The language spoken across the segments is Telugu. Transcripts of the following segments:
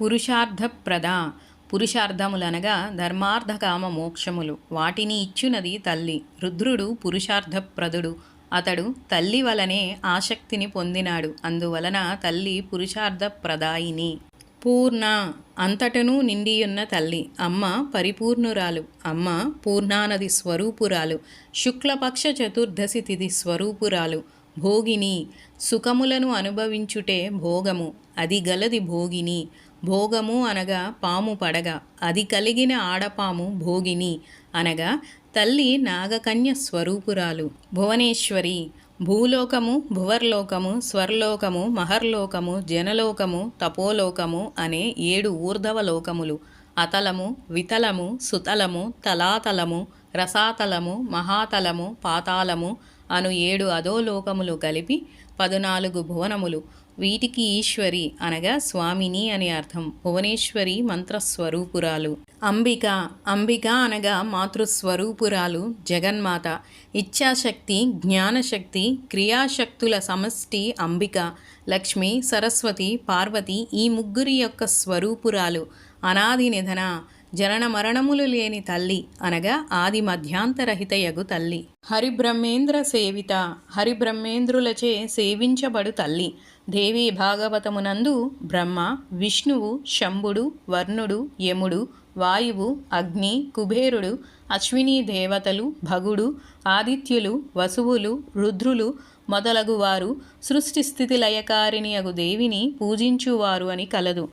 పురుషార్థప్రద. పురుషార్థములనగా ధర్మార్థకామ మోక్షములు వాటిని ఇచ్చునది తల్లి. రుద్రుడు పురుషార్థప్రదుడు. అతడు తల్లి వలనే ఆసక్తిని పొందినాడు. అందువలన తల్లి పురుషార్థప్రదాయిని. పూర్ణ. అంతటను నిండియున్న తల్లి. అమ్మ పరిపూర్ణురాలు. అమ్మ పూర్ణానది స్వరూపురాలు. శుక్లపక్ష చతుర్దశి తిథి స్వరూపురాలు. భోగిని. సుఖములను అనుభవించుటే భోగము. అది గలది భోగిని. భోగము అనగా పాము పడగ. అది కలిగిన ఆడపాము భోగిని అనగా తల్లి నాగకన్య స్వరూపురాలు. భువనేశ్వరి భూలోకము భువర్లోకము స్వర్లోకము మహర్లోకము జనలోకము తపోలోకము అనే ఏడు ఊర్ధవ లోకములు. అతలము వితలము సుతలము తలాతలము రసాతలము మహాతలము పాతాళము అను ఏడు అధోలోకములు కలిపి పదునాలుగు భువనములు. వీటికి ఈశ్వరి అనగా స్వామిని అని అర్థం. భువనేశ్వరి మంత్రస్వరూపురాలు. అంబిక అంబిక అనగా మాతృస్వరూపురాలు జగన్మాత. ఇచ్ఛాశక్తి జ్ఞానశక్తి క్రియాశక్తుల సమష్టి అంబిక. లక్ష్మి సరస్వతి పార్వతి ఈ ముగ్గురి యొక్క స్వరూపురాలు. అనాది నిధన జనన మరణములు లేని తల్లి అనగా ఆది మధ్యాంతరహితయగు తల్లి. హరిబ్రహ్మేంద్ర సేవిత హరిబ్రహ్మేంద్రులచే సేవించబడు తల్లి. దేవి భాగవతమునందు బ్రహ్మ విష్ణువు శంభుడు వర్ణుడు యముడు వాయువు అగ్ని కుబేరుడు అశ్వినీ దేవతలు భగుడు ఆదిత్యులు వసువులు రుద్రులు మొదలగు వారు సృష్టి స్థితి లయకారిణి అగు దేవిని పూజించువారు అని కలదు.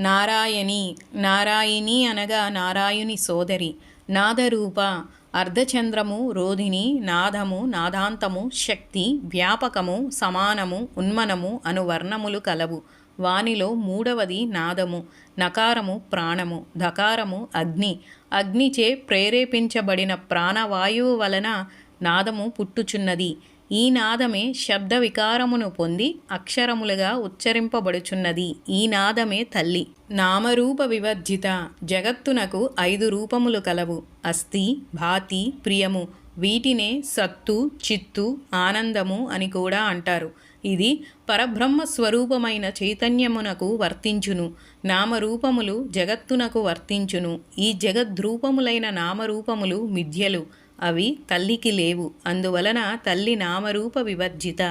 నారాయణి నారాయణి అనగా నారాయుని సోదరి. నాదరూప అర్ధచంద్రము రోధిని నాదము నాదాంతము శక్తి వ్యాపకము సమానము ఉన్మనము అను వర్ణములు కలవు. వానిలో మూడవది నాదము నకారము ప్రాణము ధకారము అగ్ని. అగ్నిచే ప్రేరేపించబడిన ప్రాణవాయువు వలన నాదము పుట్టుచున్నది. ఈ నాదమే శబ్ద వికారమును పొంది అక్షరములుగా ఉచ్చరింపబడుచున్నది. ఈ నాదమే తల్లి. నామరూప వివర్జిత. జగత్తునకు ఐదు రూపములు కలవు. అస్థి భాతి ప్రియము. వీటినే సత్తు చిత్తు ఆనందము అని కూడా అంటారు. ఇది పరబ్రహ్మ స్వరూపమైన చైతన్యమునకు వర్తించును. నామరూపములు జగత్తునకు వర్తించును. ఈ జగద్రూపములైన నామరూపములు మిథ్యలు. అవి తల్లికి లేవు. అందువలన తల్లి నామరూప వివర్జిత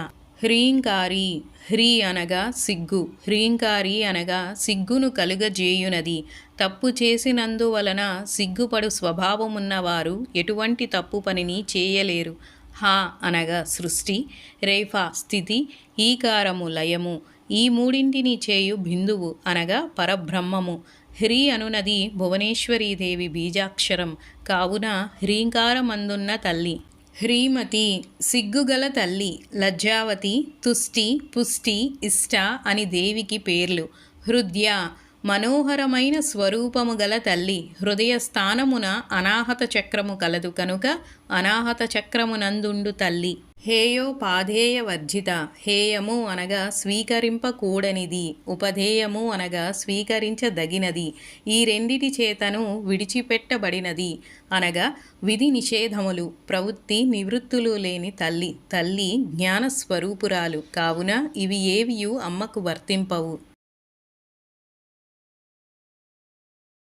హ్రీంకారి హ్రీ అనగా సిగ్గు. హ్రీంకారి అనగా సిగ్గును కలుగజేయునది. తప్పు చేసినందువలన సిగ్గుపడు స్వభావమున్నవారు ఎటువంటి తప్పు పనిని చేయలేరు. హా అనగా సృష్టి రేఫా స్థితి ఈకారము లయము. ఈ మూడింటిని చేయు బిందువు అనగా పరబ్రహ్మము. హ్రీ అనునది భువనేశ్వరీదేవి బీజాక్షరం కావున హ్రీంకారమందున్న తల్లి. హ్రీమతి సిగ్గుగల తల్లి లజ్జావతి తుష్టి పుష్టి ఇష్ట అని దేవికి పేర్లు. హృదయ మనోహరమైన స్వరూపము గల తల్లి హృదయ స్థానమున అనాహత చక్రము కలదు కనుక అనాహత చక్రమునందుండు తల్లి. హేయోపాధేయ వర్జిత హేయము అనగా స్వీకరింపకూడనిది ఉపధేయము అనగా స్వీకరించదగినది ఈ రెండిటి చేతను విడిచిపెట్టబడినది అనగా విధి నిషేధములు ప్రవృత్తి నివృత్తులు లేని తల్లి తల్లి జ్ఞానస్వరూపురాలు కావున ఇవి ఏవియు అమ్మకు వర్తింపవు.